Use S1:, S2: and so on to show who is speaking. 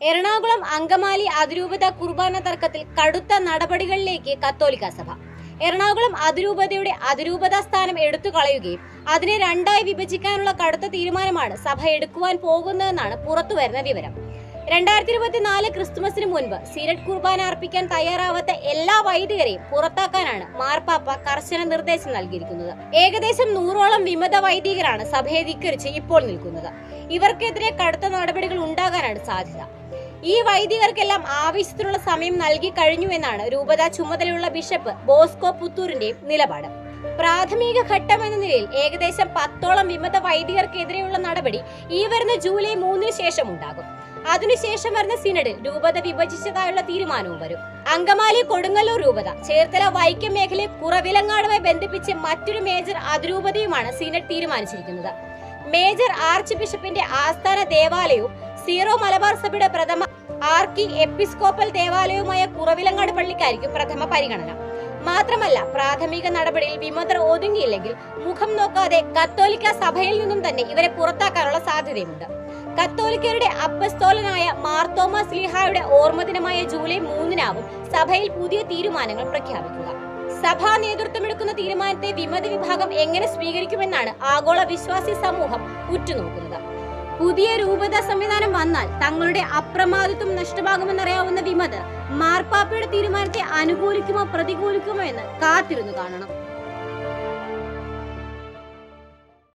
S1: എറണാകുളം അങ്കമാലി അതിരൂപത കുർബാന തർക്കത്തിൽ കടുത്ത നടപടികളിലേക്ക് കത്തോലിക്ക സഭ. എറണാകുളം അതിരൂപതയുടെ അതിരൂപത സ്ഥാനം എടുത്തു കളയുകയും അതിനെ രണ്ടായി വിഭജിക്കാനുള്ള കടുത്ത തീരുമാനമാണ് സഭ എടുക്കുവാൻ പോകുന്നതെന്നാണ് പുറത്തുവരുന്ന വിവരം. രണ്ടായിരത്തി ഇരുപത്തിനാല് ക്രിസ്തുമസിന് മുൻപ് സിരറ്റ് കുർബാന അർപ്പിക്കാൻ തയ്യാറാവാത്ത എല്ലാ വൈദികരെയും പുറത്താക്കാനാണ് മാർപ്പാപ്പ കർശന നിർദ്ദേശം നൽകിയിരിക്കുന്നത്. ഏകദേശം നൂറോളം വിമത വൈദികരാണ് സഭയെ ധിക്കരിച്ച് ഇപ്പോൾ നിൽക്കുന്നത്. ഇവർക്കെതിരെ കടുത്ത നടപടികൾ ഉണ്ടാകാനാണ് സാധ്യത. ഈ വൈദികർക്കെല്ലാം ആവശ്യത്തിനുള്ള സമയം നൽകി കഴിഞ്ഞു എന്നാണ് രൂപത ചുമതലയുള്ള ബിഷപ്പ് ബോസ്കോ പുത്തൂരിന്റെ നിലപാട്. പ്രാഥമിക ഘട്ടം എന്ന നിലയിൽ ഏകദേശം പത്തോളം വിമത വൈദികർക്കെതിരെയുള്ള നടപടി ഈ വരുന്ന ജൂലൈ മൂന്നിന് ശേഷം ഉണ്ടാകും. അതിനുശേഷം വരുന്ന സിനഡിൽ രൂപത വിഭജിച്ചതായുള്ള തീരുമാനവും വരും. അങ്കമാലി കൊടുങ്ങല്ലൂർ രൂപത ചേർത്തല വൈക്കം മേഖലയെ കുറവിലങ്ങാടുമായി ബന്ധിപ്പിച്ച് മറ്റൊരു മേജർ അതിരൂപതയുമാണ് സിനഡ് തീരുമാനിച്ചിരിക്കുന്നത്. മേജർ ആർച്ച് ബിഷപ്പിന്റെ ആസ്ഥാന ദേവാലയവും സീറോ മലബാർ സഭയുടെ പ്രഥമ ആർക്കി എപ്പിസ്കോപ്പൽ ദേവാലയവുമായ കുറവിലങ്ങാട് പള്ളിക്കായിരിക്കും പ്രഥമ പരിഗണന. മാത്രമല്ല പ്രാഥമിക നടപടിയിൽ വിമതർ ഒതുങ്ങിയില്ലെങ്കിൽ മുഖം നോക്കാതെ കത്തോലിക്ക സഭയിൽ നിന്നും തന്നെ ഇവരെ പുറത്താക്കാനുള്ള സാധ്യതയുണ്ട് കത്തോലിക്കരുടെ അപ്പസ്തോലനായ മാർത്തോമ സ്ലിഹായുടെ ഓർമ്മദിനമായ ജൂലൈ മൂന്നിനാവും സഭയിൽ പുതിയ തീരുമാനങ്ങൾ പ്രഖ്യാപിക്കുക. സഭാ നേതൃത്വമെടുക്കുന്ന തീരുമാനത്തെ വിമത വിഭാഗം എങ്ങനെ സ്വീകരിക്കുമെന്നാണ് ആഗോള വിശ്വാസി സമൂഹം ഉറ്റുനോക്കുന്നത്. പുതിയ രൂപത സംവിധാനം വന്നാൽ തങ്ങളുടെ അപ്രമാദിത്വം നഷ്ടമാകുമെന്നറിയാവുന്ന വിമതർ മാർപ്പാപ്പയുടെ തീരുമാനത്തെ അനുകൂലിക്കുമോ പ്രതികൂലിക്കുമോ എന്ന് കാത്തിരുന്നു കാണണം